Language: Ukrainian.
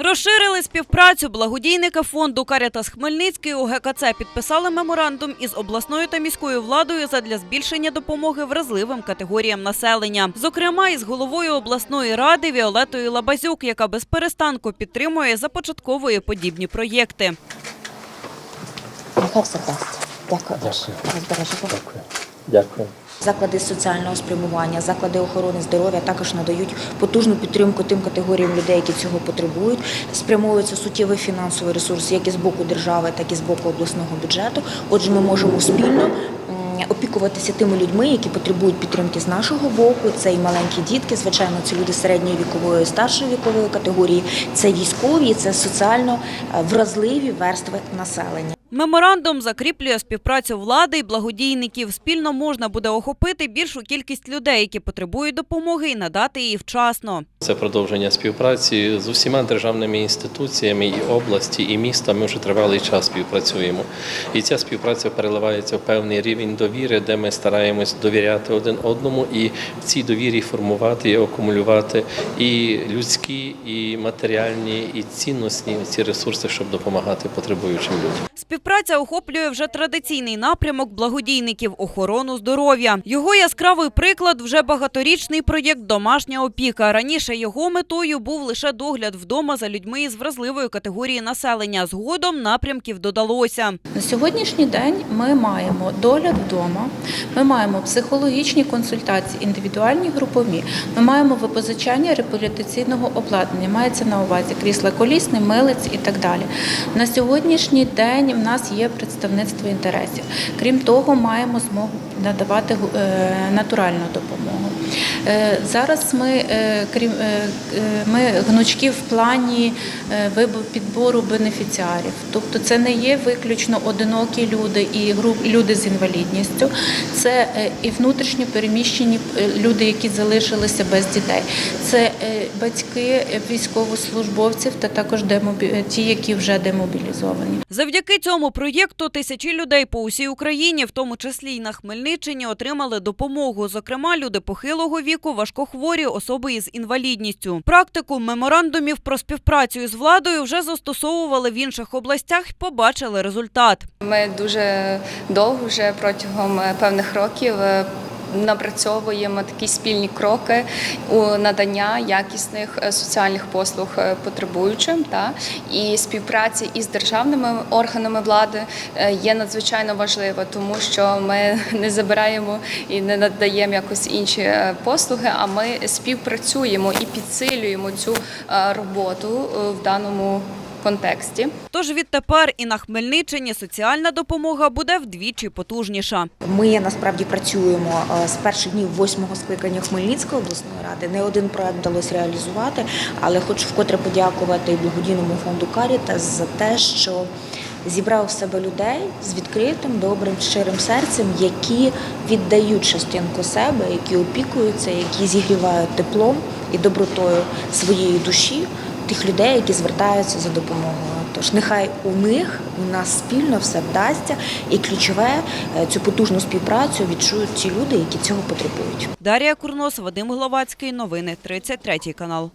Розширили співпрацю. Благодійники фонду Карітас Хмельницький у ГКЦ підписали меморандум із обласною та міською владою задля збільшення допомоги вразливим категоріям населення. Зокрема, із головою обласної ради Віолетою Лабазюк, яка без перестанку підтримує започатковує подібні проєкти. Дякую. Дякую. Дякую. Дякую. Заклади соціального спрямування, заклади охорони здоров'я також надають потужну підтримку тим категоріям людей, які цього потребують. Спрямовується суттєвий фінансовий ресурс як із боку держави, так і з боку обласного бюджету. Отже, ми можемо спільно опікуватися тими людьми, які потребують підтримки з нашого боку. Це і маленькі дітки, звичайно, це люди середньої вікової, старшої вікової категорії, це військові, це соціально е, вразливі верстви населення. Меморандум закріплює співпрацю влади і благодійників. Спільно можна буде охопити більшу кількість людей, які потребують допомоги, і надати її вчасно. Це продовження співпраці з усіма державними інституціями і області, і міста. Ми вже тривалий час співпрацюємо. І ця співпраця переливається в певний рівень довіри, де ми стараємось довіряти один одному і в цій довірі формувати і акумулювати і людські, і матеріальні, і цінностні ці ресурси, щоб допомагати потребуючим людям. Співпраця охоплює вже традиційний напрямок благодійників – охорону здоров'я. Його яскравий приклад – вже багаторічний проєкт «Домашня опіка». Раніше його метою був лише догляд вдома за людьми із вразливої категорії населення. Згодом напрямків додалося. На сьогоднішній день ми маємо догляд вдома, ми маємо психологічні консультації, індивідуальні групові, ми маємо випозичання реабілітаційного обладнання, мається на увазі крісла колісне, милиць і так далі. На сьогоднішній день в нас є представництво інтересів. Крім того, маємо змогу надавати е, натуральну допомогу. Е, Зараз ми, е, крім ми гнучки в плані е, підбору бенефіціарів. Тобто це не є виключно одинокі люди і люди з інвалідністю, це е, і внутрішньо переміщені е, люди, які залишилися без дітей. Це е, батьки е, військовослужбовців та також ті, які вже демобілізовані. Завдяки цьому проєкту тисячі людей по усій Україні, в тому числі й на Хмельниччині, отримали допомогу. Зокрема, люди похилого віку, важкохворі, особи із інвалідністю. Практику меморандумів про співпрацю із владою вже застосовували в інших областях і побачили результат. Ми дуже довго вже протягом е, певних років. Напрацьовуємо такі спільні кроки у надання якісних е, соціальних послуг е, потребуючим, та. І співпраця із державними органами влади е, є надзвичайно важлива, тому що ми не забираємо і не надаємо якось інші послуги, а ми співпрацюємо і підсилюємо цю роботу в даному контексті. Тож відтепер і на Хмельниччині соціальна допомога буде вдвічі потужніша. Ми насправді працюємо е, з перших днів восьмого скликання Хмельницької обласної ради. Не один проект вдалося реалізувати, але хочу вкотре подякувати і благодійному фонду Карітас за те, що зібрав в себе людей з відкритим, добрим, щирим серцем, які віддають частинку себе, які опікуються, які зігрівають теплом і добротою своєї душі тих людей, які звертаються за допомогою. Тож нехай у них у нас спільно все вдасться, і ключове е, цю потужну співпрацю відчують ті люди, які цього потребують. Дарія Курнос, Вадим Гловацький. Новини 33 канал.